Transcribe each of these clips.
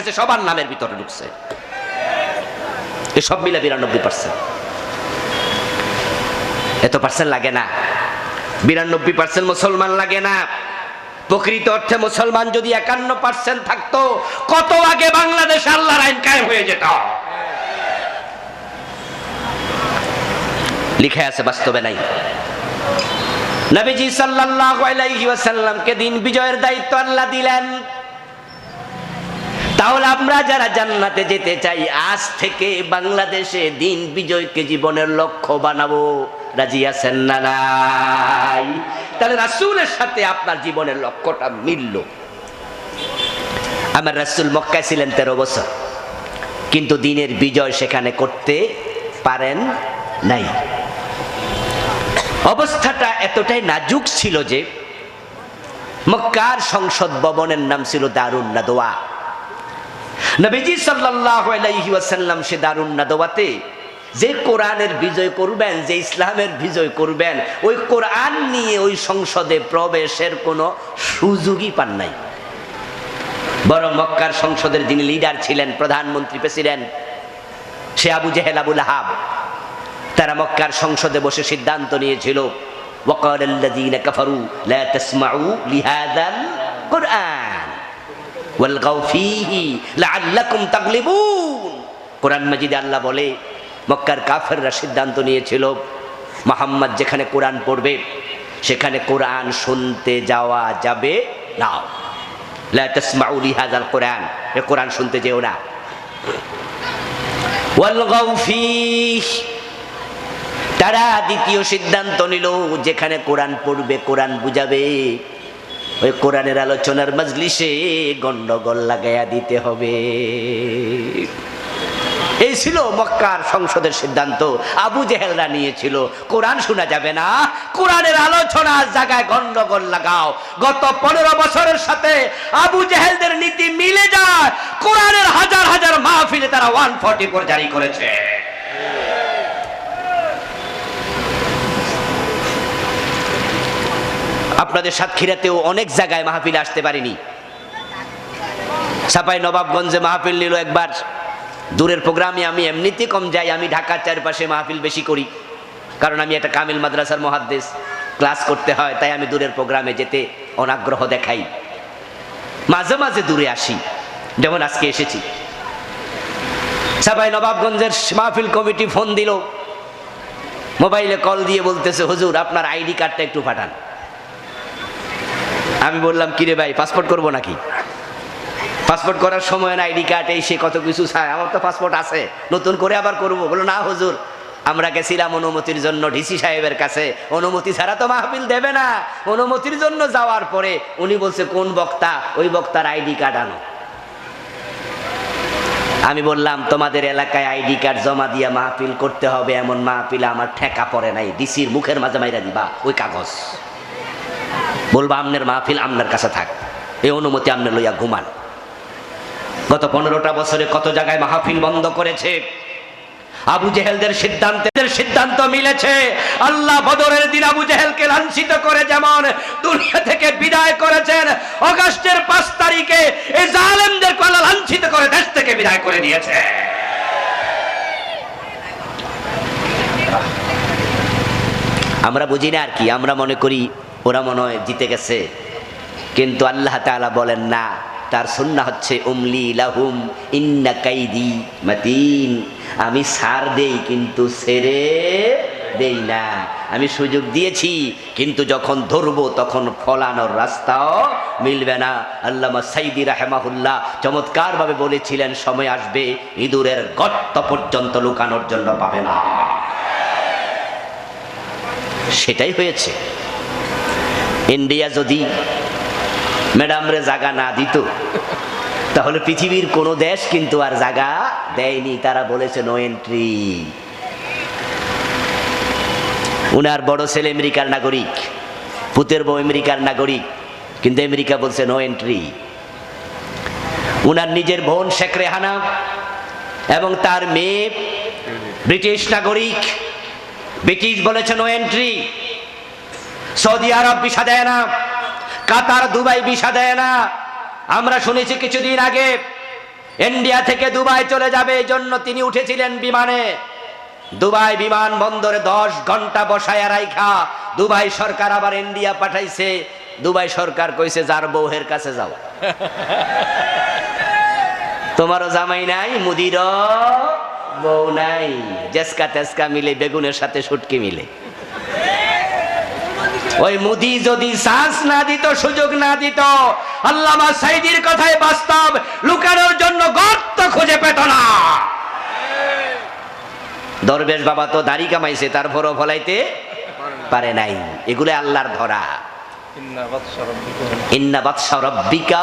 থাকতেছে সবার নামের ভিতরে ঢুকছে। এসব মিলে বিরানব্বই পার্সেন্ট এত পার্সেন্ট লাগে না। বিরানব্বই পার্সেন্ট মুসলমান লাগে না। প্রকৃত অর্থে মুসলমান যদি একান্ন পার্সেন্ট থাকতো, কত আগে বাংলাদেশ আল্লাহর আইন কায়েম হয়ে যেত? লিখে আছে বাস্তবে নাই। নবীজি সাল্লাল্লাহু আলাইহি ওয়াসাল্লামকে দিন বিজয়ের দায়িত্ব আল্লাহ দিলেন। তাহলে আমরা যারা জান্নাতে যেতে চাই, আজ থেকে বাংলাদেশে দিন বিজয়কে জীবনের লক্ষ্য বানাবো। রাজি আছেন না নাই? তাহলে রাসূলের সাথে আপনার জীবনের লক্ষ্যটা মিলল। আমার রাসূল মক্কায় ছিলেন তেরো বছর। কিন্তু দিনের বিজয় সেখানে করতে পারেন নাই। অবস্থাটা এতটাই নাজুক ছিল যে মক্কার সংসদ ভবনের নাম ছিল দারুণ নাদোয়া। নবীজি আলাইহি ওয়াসাল্লাম সে দারুণ নাদওয়াতে যে কোরআনের বিজয় করবেন, যে ইসলামের বিজয় করবেন, ওই কোরআন নিয়ে ওই সংসদে প্রবেশের কোনো সুযোগই পান নাই। বড় মক্কার সংসদের যিনি লিডার ছিলেন, প্রধানমন্ত্রী, প্রেসিডেন্ট, সে আবু জেহেল, আবুল হাব তারা মক্কার সংসদে বসে সিদ্ধান্ত নিয়েছিল ওয়াকাল কাফারু লা তাসমাউ লিহাদাল কোরআন। কোরআন মাজিদে আল্লাহ বলে, মক্কার কাফেররা সিদ্ধান্ত নিয়েছিল, মোহাম্মদ যেখানে কোরআন পড়বে, সেখানে কোরআন শুনতে যাওয়া যাবে নাও হাজাল কোরআন, এ কোরআন শুনতে যেও না। তারা দ্বিতীয় সিদ্ধান্ত নিল, যেখানে কোরআন পড়বে, কোরআন বুঝাবে। ওই কোরআনের আলোচনার মজলিসে গন্ডগোল লাগাইয়া দিতে হবে। এই ছিল মক্কার সংসদের সিদ্ধান্ত। আবু জেহেলরা নিয়েছিল, কোরআন শোনা যাবে না। কোরআনের আলোচনার জায়গায় গন্ডগোল লাগাও। গত পনেরো বছরের সাথে আবু জেহেলদের নীতি মিলে যায়। কোরআনের হাজার হাজার মাহফিলে তারা ওয়ান ফর্টি ফোর জারি করেছে। আপনাদের সাতক্ষীরাতেও অনেক জায়গায় মাহফিল আসতে পারিনি। সাপাই নবাবগঞ্জে মাহফিল নিল একবার। দূরের প্রোগ্রামে আমি এমনিতে কম যাই, আমি ঢাকার চারপাশে মাহফিল বেশি করি। কারণ আমি একটা কামিল মাদ্রাসার মহাদ্দেশ। ক্লাস করতে হয়, তাই আমি দূরের প্রোগ্রামে যেতে অনাগ্রহ দেখাই। মাঝে মাঝে দূরে আসি, যেমন আজকে এসেছি। সাপাই নবাবগঞ্জের মাহফিল কমিটি ফোন দিল। মোবাইলে কল দিয়ে বলতেছে, হুজুর, আপনার আইডি কার্ডটা একটু পাঠান। আমি বললাম, কিরে ভাই পাসপোর্ট করব নাকি? পাসপোর্ট করার সময় না, আইডি কার্ড, এই সে কত কিছু চায়। আমার তো পাসপোর্ট আছে। নতুন করে আবার করব। বলো না, হুজুর, আমরা গেছিলাম অনুমতির জন্য ডিসি সাহেবের কাছে। অনুমতি ছাড়া তো মাহফিল দেবে না। অনুমতির জন্য যাওয়ার পরে উনি বলছে, কোন বক্তা? ওই বক্তার আইডি কার্ড আনো। আমি বললাম, তোমাদের এলাকায় আইডি কার্ড জমা দিয়ে মাহফিল করতে হবে। এমন মাহফিল আমার ঠেকা পড়ে নাই। ডিসির মুখের মাঝে মাইরা দিবা। ওই কাগজ। বলব, আমনের মাহফিল আমনের কাছে থাক। এই অনুমতি আমনে লইয়া ঘুমান। গত পনেরোটা বছরে কত জায়গায় মাহফিল বন্ধ করেছে? আবু জেহেলদের সিদ্ধান্তের সিদ্ধান্ত মিলেছে। আল্লাহ বদরের দিন আবু জেহেলকে লাঞ্ছিত করে যেমন দুনিয়া থেকে বিদায় করেছেন, অগাস্টের পাঁচ তারিখে এই জালেমদের কলা লাঞ্ছিত করে দেশ থেকে বিদায় করে দিয়েছে। আমরা বুঝি না আর কি, আমরা মনে করি ওরা মনে হয় জিতে গেছে। কিন্তু আল্লাহ তাআলা বলেন, না, তার সুন্না হচ্ছে উমলি লাহুম ইন্না কাইদি মাতিন। আমি সার দেই, কিন্তু সেরে দেই না। আমি সুযোগ দিয়েছি, কিন্তু যখন ধরবো, তখন ফলানোর রাস্তাও মিলবে না। আল্লামা সাইদি রাহেমাহুল্লাহ চমৎকারভাবে বলেছিলেন, সময় আসবে, ইঁদুরের গর্ত পর্যন্ত লুকানোর জন্য পাবে না। সেটাই হয়েছে। ইন্ডিয়া যদি ম্যাডামরে জায়গা না দিত, তাহলে পৃথিবীর কোনো দেশ কিন্তু আর জায়গা দেয়নি। তারা বলেছে নো এন্ট্রি উনার বড় ছেলে আমেরিকার নাগরিক, পুতের বউ আমেরিকার নাগরিক, কিন্তু আমেরিকা বলছে নো এন্ট্রি উনার নিজের বোন শেখ রেহানা এবং তার মেয়ে ব্রিটিশ নাগরিক, ব্রিটিশ বলেছে no entry Saudi Arab visa দেয় না, কাতার, দুবাই ভিসা দেয় না। আমরা শুনেছি কিছুদিন আগে, ইন্ডিয়া থেকে দুবাই চলে যাবে, এই জন্য তিনি উঠেছিলেন বিমানে। দুবাই বিমান বন্দরে দশ ঘণ্টা বসায় রাইখা, দুবাই সরকার আবার ইন্ডিয়া পাঠাইছে। দুবাই সরকার কইছে, যার বউহের কাছে যাও। তোমারও জামাই নাই মুদির বউ নাই। জেসকা তেসকা মিলে, বেগুনের সাথে সুটকি মিলে। ওই মুদি যদি শ্বাস না দিত সুযোগ না দিত আল্লামা সাইদির কথায় বাস্তব লুকানোর জন্য গর্ত খুঁজে পেত না। দরবেশ বাবা তো দাড়ি কামাইছে তার ভরো ফলাইতে পারে নাই। এগুলো আল্লাহর ধরা। ইন্না বাদশা রব্বিকা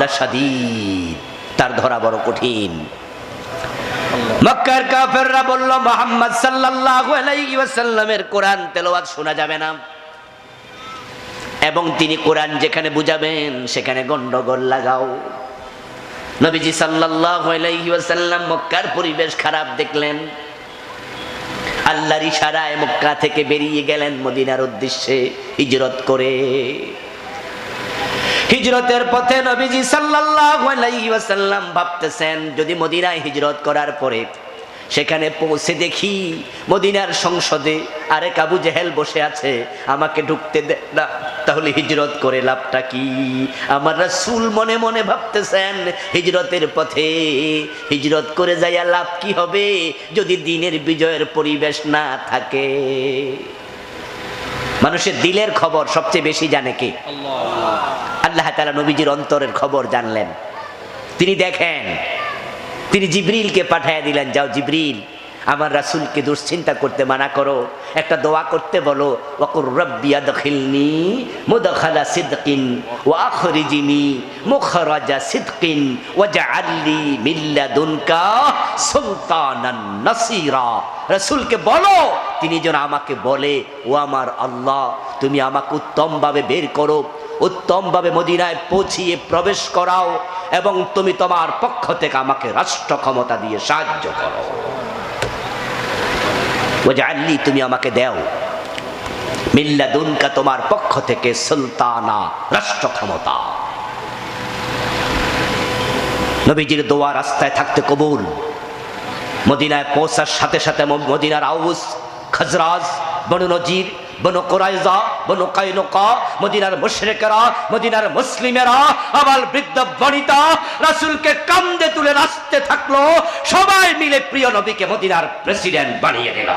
লাশাদীদ। তার ধরা বড় কঠিন। মক্কার কাফেররা বলল মোহাম্মদ সাল্লাল্লাহু আলাইহি ওয়াসাল্লামের কোরআন তেলাওয়াত শোনা যাবে না। এবং তিনি কোরআন যেখানে বুঝাবেন, সেখানে গন্ডগোল লাগাও। নবীজি ওয়াসাল্লাম মক্কার পরিবেশ খারাপ দেখলেন। আল্লাহর ইশারায় মক্কা থেকে বেরিয়ে গেলেন মদিনার উদ্দেশ্যে হিজরত করে। হিজরতের পথে নবীজি ওয়াসাল্লাম ভাবতেছেন, যদি মদিনায় হিজরত করার পরে সেখানে পৌঁছে দেখি মদিনার সংসদে আরেক আবু জেহেল বসে আছে আমাকে ঢুকতে দে না তাহলে হিজরত করে লাভটা কি? আমার রাসূল মনে মনে ভাবতেছেন হিজরতের পথে হিজরত করে যাইয়া লাভ কি হবে যদি দিনের বিজয়ের পরিবেশ না থাকে? মানুষের দিলের খবর সবচেয়ে বেশি জানে কে? আল্লাহ। তালা নবীজির অন্তরের খবর জানলেন। তিনি দেখেন তিনি জিব্রিলকে পাঠায় দিলেন, যাও জিবরিল, আমার রাসূলকে দুশ্চিন্তা করতে মানা করো, একটা দোয়া করতে বলো সিদকিন ওয়াজআললি মিল্লাদুনকা সুলতানান নাসীরা। রাসূলকে বলো, তিনি যেন আমাকে বলে, ও আমার আল্লাহ, তুমি আমাকে উত্তমভাবে বের করো, উত্তমভাবে মদিনায় পৌঁছিয়ে প্রবেশ করাও এবং তুমি তোমার পক্ষ থেকে আমাকে রাষ্ট্র ক্ষমতা দিয়ে সাহায্য করো। ও তুমি আমাকে দেও। মিল্লাদুনকা, তোমার পক্ষ থেকে সুলতানা রাষ্ট্র ক্ষমতা নবীজির দোয়া রাস্তায় থাকতে কবুল। মদিনায় পৌঁছার সাথে সাথে মদিনার আউস, খজরাজ, বনু নজির বনু কোরাইজা বনু কাইনুকা, মদিনার মুশরিকেরা, মদিনার মুসলিমেরা, আবার বৃদ্ধ বনিতা, রাসূলকে কান্দে তুলে নাচতে থাকল, সবাই মিলে প্রিয় নবীকে মদিনার প্রেসিডেন্ট বানিয়ে দিল।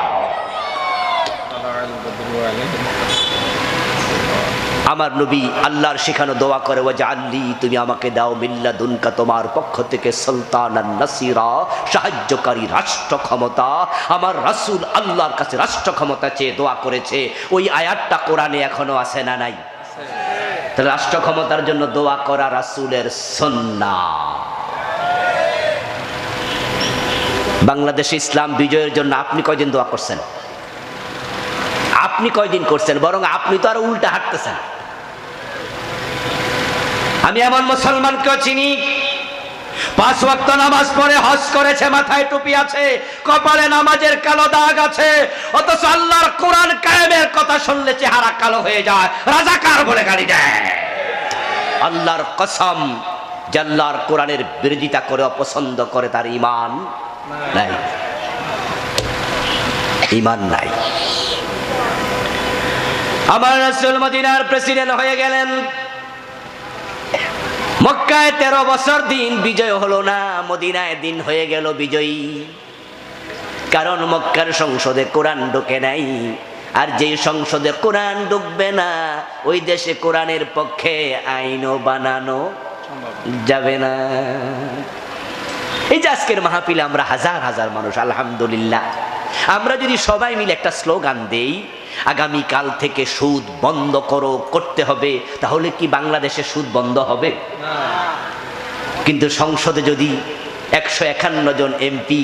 আমার নবী আল্লাহর শেখানো দোয়া করে ও আল্লি তুমি আমাকে দাও মিল্লা দুনকা তোমার পক্ষ থেকে সুলতান নাসিরা, সাহায্যকারী রাষ্ট্র ক্ষমতা। আমার রাসূল আল্লাহর কাছে রাষ্ট্র ক্ষমতা চেয়ে দোয়া করেছে। ওই আয়াতটা কোরআনে এখনও আছে না নাই? রাষ্ট্র ক্ষমতার জন্য দোয়া করা রাসূলের সন্না বাংলাদেশে ইসলাম বিজয়ের জন্য আপনি কয়দিন দোয়া করছেন? আপনি কয়দিন করছেন? বরং আপনি তো আরও উল্টা হাঁটতেছেন। আমি এমন মুসলমানকেও চিনি। পাঁচ ওয়াক্ত নামাজ পড়ে হজ করেছে, মাথায় টুপি আছে, কপালে নামাজের কালো দাগ আছে, অথচ আল্লাহর কোরআন কায়েমের কথা শুনলে চেহারা কালো হয়ে যায়। রাজাকার বলে গাড়ি দেয়। আল্লাহর কসম জাল্লার কোরআনের বিরোধিতা করে, অপছন্দ করে তার ইমান নাই। ইমান নাই। আমার রাসূল মদিনার প্রেসিডেন্ট হয়ে গেলেন। মক্কায় তেরো বছর দিন বিজয় হলো না, মদিনায় দিন হয়ে গেল বিজয়ী। কারণ মক্কার সংসদে কোরআন ঢোকে নাই, আর যে সংসদে কোরআন ঢুকবে না, ওই দেশে কোরআনের পক্ষে আইনও বানানো যাবে না। এই যে আজকের মাহফিলে আমরা হাজার হাজার মানুষ, আলহামদুলিল্লাহ। আমরা যদি সবাই মিলে একটা স্লোগান দেই আগামী কাল থেকে সুদ বন্ধ করো, করতে হবে, তাহলে কি বাংলাদেশে সুদ বন্ধ হবে? কিন্তু সংসদে যদি একশো একান্ন জন এমপি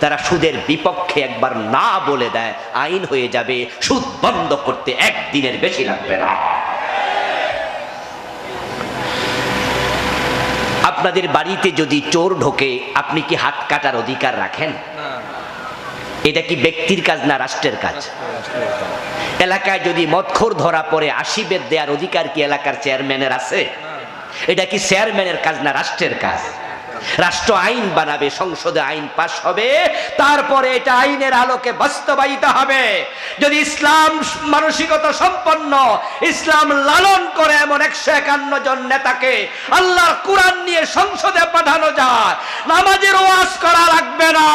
তারা সুদের বিপক্ষে একবার না বলে দেয়, আইন হয়ে যাবে, সুদ বন্ধ করতে একদিনের বেশি লাগবে না। আপনাদের বাড়িতে যদি চোর ঢোকে, আপনি কি হাত কাটার অধিকার রাখেন? এটা কি ব্যক্তির কাজ না রাষ্ট্রের কাজ? এলাকায় যদি মৎখর ধরা পড়ে, আশি বেদ দেওয়ার অধিকার কি এলাকার চেয়ারম্যানের আছে? এটা কি চেয়ারম্যানের কাজ না রাষ্ট্রের কাজ? রাষ্ট্র আইন বানাবে, সংসদে আইন পাশ হবে, তারপরে এটা আইনের আলোকে বাস্তবায়িত হবে। যদি ইসলাম মানসিকতা সম্পন্ন, ইসলাম লালন করে এমন একশো একান্ন জন নেতাকে আল্লাহর কোরআন নিয়ে সংসদে পাঠানো যায়, নামাজের ওয়াজ করা লাগবে না,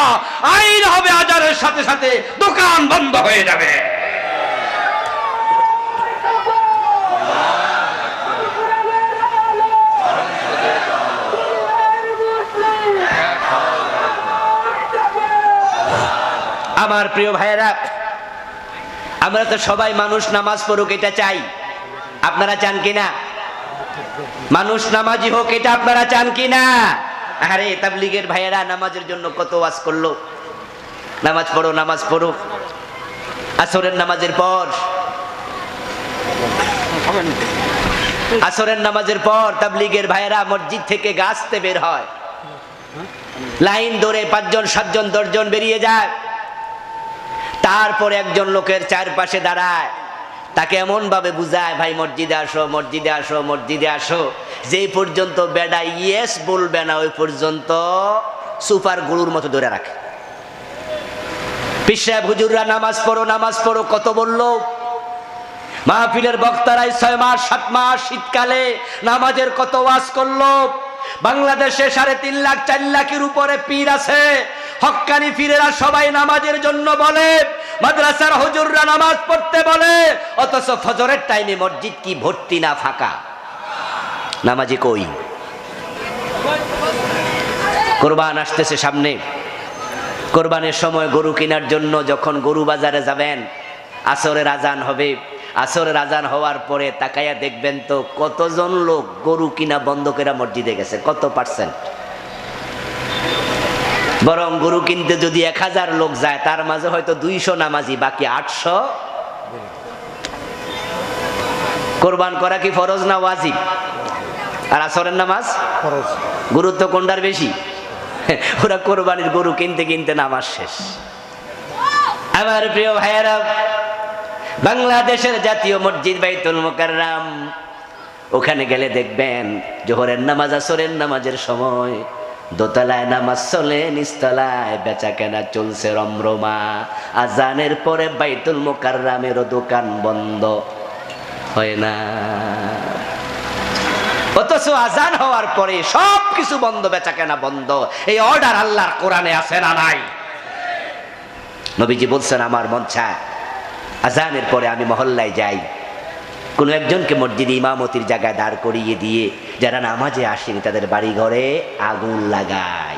আইন হবে আজারের সাথে সাথে দোকান বন্ধ হয়ে যাবে। আমার প্রিয় ভাইয়েরা, আমরা তো সবাই মানুষ নামাজ পড়ুক, এটা চাই। আপনারা চান কিনা? মানুষ নামাজি হোক, এটা আপনারা চান কিনা? আরে, তাবলিগের ভাইয়েরা, নামাজের জন্য কত ওয়াজ করল? নামাজ পড়ো নামাজ পড়ো। আসরের নামাজের পর। আসরের নামাজের পর তাবলিগের ভাইয়েরা মসজিদ থেকে গাছতে বের হয়। লাইন ধরে পাঁচজন, সাতজন, দশজন বেরিয়ে যায়। তারপরে একজন লোকের চারপাশে দাঁড়ায়। তাকে এমন ভাবে বুঝায়, ভাই, মসজিদে আসো মসজিদে আসো মসজিদে আসো। যেই পর্যন্ত বেডা ইয়েস বলবে না, ওই পর্যন্ত সুপার গুরুর মতো ধরে রাখে। পিসাব হুজুররা, নামাজ পড়ো নামাজ পড়ো। কত বলল, মাহফিলের বক্তারাই ছয় মাস, সাত মাস শীতকালে নামাজের কত ওয়াজ করল। বাংলাদেশে সাড়ে তিন লাখ, চার লাখের উপরে পীর আছে। হক্কানি পীরেরা সবাই নামাজের জন্য বলে, মাদ্রাসার হজুররা নামাজ পড়তে বলে, অথচ ফজরের টাইমে মসজিদ কি ভর্তি না ফাঁকা? নামাজি কই? কোরবান আসতেছে সামনে। কোরবানের সময় গরু কেনার জন্য যখন গরু বাজারে যাবেন, আসরের আজান হবে। আসরের আজান হওয়ার পরে তাকাইয়া দেখবেন তো কতজন লোক গরু কিনা বন্ধ করে মসজিদে গেছে, কত পার্সেন্ট বরং গরু কিনতে যদি এক হাজার লোক যায় তার মাঝে হয়তো দুইশো নামাজি বাকি আটশো। কোরবান করা কি ফরজ না ওয়াজিব? আর আসরের নামাজ? গুরুত্ব কোনটার বেশি? ওরা কোরবানির গরু কিনতে কিনতে নামাজ শেষ। আমার প্রিয় ভাইয়েরা বাংলাদেশের জাতীয় মসজিদ বাইতুল মোকাররাম ওখানে গেলে দেখবেন জোহরের নামাজ আসরের নামাজের সময় দোতলায় নামাজ চলে নিস্তলায় বেচা কেনা চলছে রমরমা। আজানের পরে বাইতুল মোকাররামেরও দোকান বন্ধ। হয় না। অথচ আজান হওয়ার পরে সব কিছু বন্ধ, বেচা কেনা বন্ধ। এই অর্ডার আল্লাহর কোরআনে আছে না নাই? নবীজি বলছেন, আমার চায় আজানের পরে আমি মহল্লায় যাই। কোনো একজনকে মসজিদে ইমামতির জায়গায় দাঁড় করিয়ে দিয়ে যারা নামাজে আসেনি, তাদের বাড়ি ঘরে আগুন লাগাই।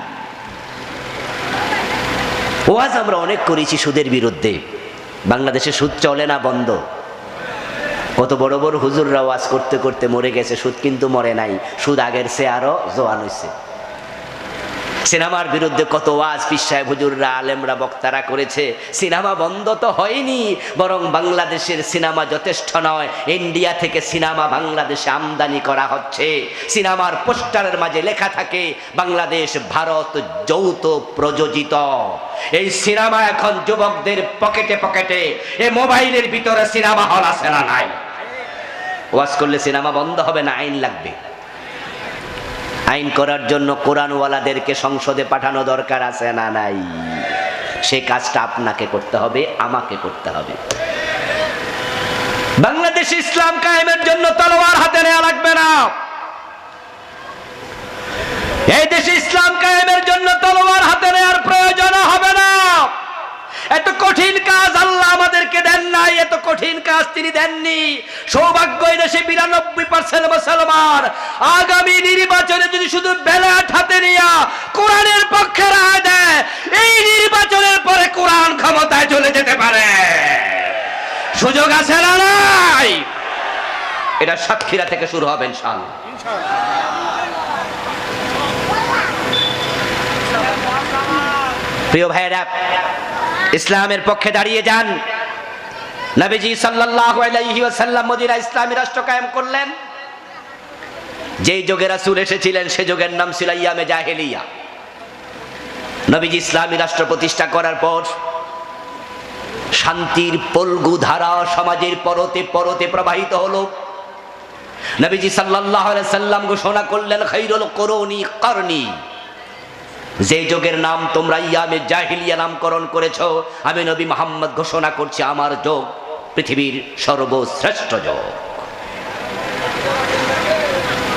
ওয়াজ আমরা অনেক করেছি সুদের বিরুদ্ধে। বাংলাদেশে সুদ চলে না, বন্ধ। কত বড় বড় হুজুররা ওয়াজ করতে করতে মরে গেছে, সুদ কিন্তু মরে নাই। সুদ আগের সে আরও জোয়ান হয়েছে সিনেমার বিরুদ্ধে কত ওয়াজ পিস সাহেব, হুজুররা, আলেমরা, বক্তারা করেছে। সিনেমা বন্ধ তো হয়নি, বরং বাংলাদেশের সিনেমা যথেষ্ট নয়। ইন্ডিয়া থেকে সিনেমা বাংলাদেশে আমদানি করা হচ্ছে। সিনেমার পোস্টারের মাঝে লেখা থাকে, বাংলাদেশ, ভারত যৌথ প্রযোজিত। এই সিনেমা এখন যুবকদের পকেটে পকেটে, এ মোবাইলের ভিতরে সিনেমা হল আছে না নাই? ওয়াজ করলে সিনেমা বন্ধ হবে না, আইন লাগবে। আইন করার জন্য কোরআনওয়ালাদেরকে সংসদে পাঠানো দরকার আছে না নাই? সে কাজটা আপনাকে করতে হবে, আমাকে করতে হবে। বাংলাদেশ ইসলাম কায়েমের জন্য তলোয়ার হাতে নেওয়া লাগবে না। এই দেশে ইসলাম কায়েমের জন্য তলোয়ার হাতে নেওয়ার প্রয়োজন এত কঠিন কাজ আল্লাহ আমাদেরকে দেন নাই, এত কঠিন কাজ তিনি দেননি। সৌভাগ্য দেশে বিরানব্বই পার্সেন্ট মুসলমান। আগামী নির্বাচনে যদি শুধু ব্যালট হাতে নিয়া কোরআনের পক্ষে রায় দেয়, এই নির্বাচনের পরে কোরআন ক্ষমতায় চলে যেতে পারে। সুযোগ আছে না নাই? এটা সাতক্ষীরা থেকে শুরু হবে প্রিয় ভাইয়েরা ইসলামের পক্ষে দাঁড়িয়ে যান। নবীজি ওয়াসাল্লাম মদিনা ইসলামী রাষ্ট্র কায়েম করলেন। যেই যুগে রাসূল এসেছিলেন, সে যুগের নাম ছিল ইয়ামে জাহেলিয়া। নবীজি ইসলামী রাষ্ট্র প্রতিষ্ঠা করার পর শান্তির পলগু ধারা সমাজের পরতে পরতে প্রবাহিত হলো। নবীজি আলাইহি সাল্লাম ঘোষণা করলেন, খাইরুল করুনি করনি। যে যোগের নাম তোমরা ইয়ামে জাহিলিয়া নামকরণ করেছ, আমি নবী মোহাম্মদ ঘোষণা করছি, আমার যোগ পৃথিবীর সর্বশ্রেষ্ঠ যোগ।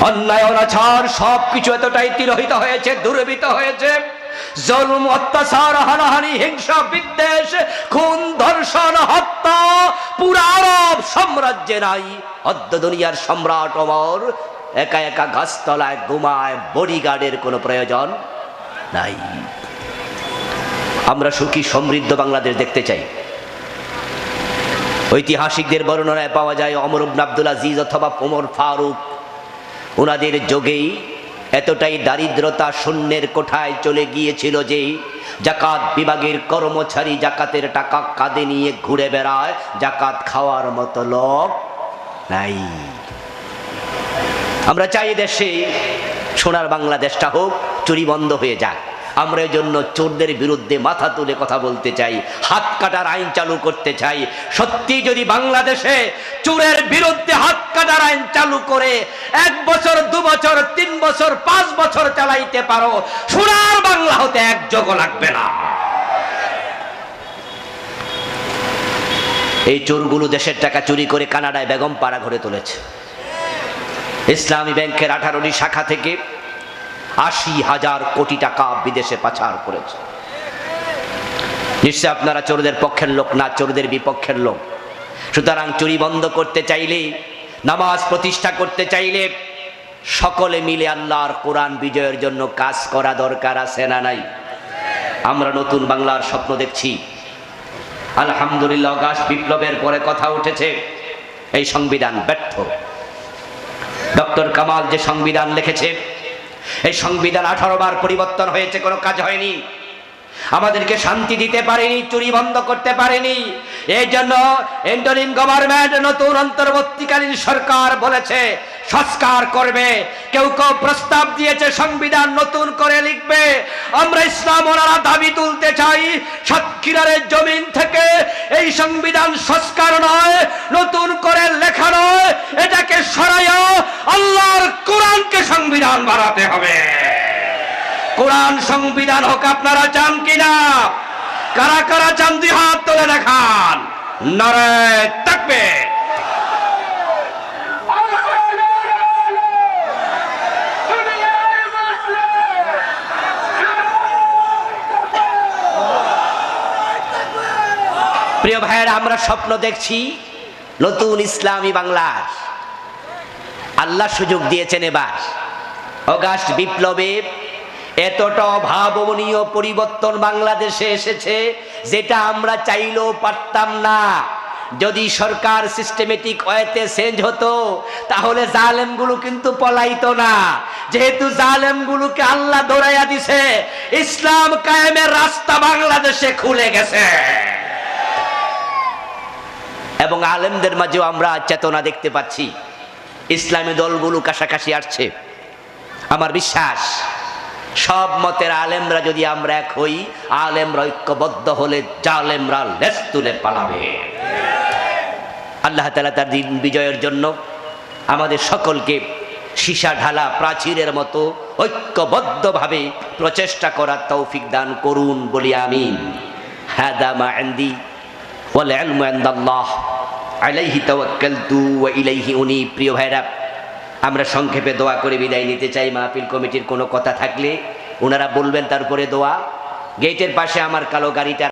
অন্যায়, অনাচার সব কিছু এতটাই তিরোহিত হয়েছে দুর্বৃত হয়েছে। জলম, অত্যাচার, হানাহানি, হিংসা, বিদ্বেষ, খুন, ধর্ষণ, হত্যা, পুরা আরব সাম্রাজ্যে নাই। অদ্য দুনিয়ার সম্রাট অমর একা একা গাছতলায় ঘুমায় বডিগার্ডের কোনো প্রয়োজন নাই। আমরা সুখী, সমৃদ্ধ বাংলাদেশ দেখতে চাই। ঐতিহাসিকদের বর্ণনায় পাওয়া যায় অমর আব্দুল আজিজ অথবা ওমর ফারুক। ওনাদের যোগেই এতটাই দারিদ্রতা শূন্যের কোঠায় চলে গিয়েছিল যে জাকাত বিভাগের কর্মচারী জাকাতের টাকা কাঁধে নিয়ে ঘুরে বেড়ায়। জাকাত খাওয়ার মতো লোক নাই। আমরা চাই দেশে সোনার বাংলাদেশটা হোক চুরি বন্ধ হয়ে যাক। আমরা জন্য চোরদের বিরুদ্ধে মাথা তুলে কথা বলতে চাই, হাত কাটার আইন চালু করতে চাই। সত্যি যদি বাংলাদেশে চোরের বিরুদ্ধে হাত কাটার আইন চালু করে, এক বছর, দু বছর, তিন বছর, পাঁচ বছর চালাইতে পারো, সোনার বাংলা হতে এক যোগ লাগবে না। এই চোরগুলো দেশের টাকা চুরি করে কানাডায় বেগম পাড়া ঘরে তুলেছে। ইসলামী ব্যাংকের আঠারোটি শাখা থেকে আশি হাজার কোটি টাকা বিদেশে পাচার করেছে। নিশ্চয় আপনারা চোরদের পক্ষের লোক না, চোরদের বিপক্ষের লোক। সুতরাং চুরি বন্ধ করতে চাইলে, নামাজ প্রতিষ্ঠা করতে চাইলে সকলে মিলে আল্লাহর কোরআন বিজয়ের জন্য কাজ করা দরকার আছে না নাই? আমরা নতুন বাংলার স্বপ্ন দেখছি। আলহামদুলিল্লাহ গাছ বিপ্লবের পরে কথা উঠেছে, এই সংবিধান ব্যর্থ। ডক্টর কামাল যে সংবিধান লিখেছে এই সংবিধান আঠারো বার পরিবর্তন হয়েছে কোনো কাজ হয়নি। আমাদেরকে শান্তি দিতে পারেনি, চুরি বন্ধ করতে পারেনি। এই জন্য ইন্টারিম গভর্নমেন্ট নতুন অন্তর্বর্তীকালীন সরকার বলেছে, সংস্কার করবে। কেউ কেউ প্রস্তাব দিয়েছে, সংবিধান নতুন করে লিখবে। আমরা ইসলাম ওনারা দাবি তুলতে চাই সাতক্ষীরারের জমিন থেকে এই সংবিধান সংস্কার নয়, নতুন করে লেখা নয়, এটাকে সরাইয়া আল্লাহর কোরআনকে সংবিধান বানাতে হবে। কোরআন সংবিধান হোক, আপনারা চান কিনা? কারা কারা চান, দুই হাত তুলে দেখান। নারায় প্রিয় ভাইয়েরা, আমরা স্বপ্ন দেখছি নতুন ইসলামী বাংলার আল্লাহ সুযোগ দিয়েছেন এবার। অগাস্ট বিপ্লবে এতটা অভাবনীয় পরিবর্তন বাংলাদেশে এসেছে, যেটা আমরা চাইলেও পারতাম না। যদি সরকার সিস্টেমেটিক ওয়েতে চেঞ্জ হতো, তাহলে জালেমগুলো কিন্তু পলাইত না। যেহেতু জালেমগুলোকে আল্লাহ দৌড়াইয়া দিছে, ইসলাম কায়েমের রাস্তা বাংলাদেশে খুলে গেছে। এবং আলেমদের মাঝেও আমরা চেতনা দেখতে পাচ্ছি। ইসলামী দলগুলো কাছাকাছি আসছে। আমার বিশ্বাস সব মতের আলেমরা যদি আমরা এক হই, আলেমরা ঐক্যবদ্ধ হলে জালেমরা লেস তুলে পালাবে। আল্লাহ তালা তার দিন বিজয়ের জন্য আমাদের সকলকে সীসা ঢালা প্রাচীরের মতো ঐক্যবদ্ধভাবে প্রচেষ্টা করার তৌফিক দান করুন বলি আমিন। হাদা মা আন্দি আলাইহি তাওয়াক্কালতু ওয়া ইলাইহি উনি। প্রিয় ভাইরা আমরা সংক্ষেপে দোয়া করে বিদায় নিতে চাই। মাহফিল কমিটির কোনো কথা থাকলে ওনারা বলবেন তারপরে দোয়া। গেটের পাশে আমার কালো গাড়িটা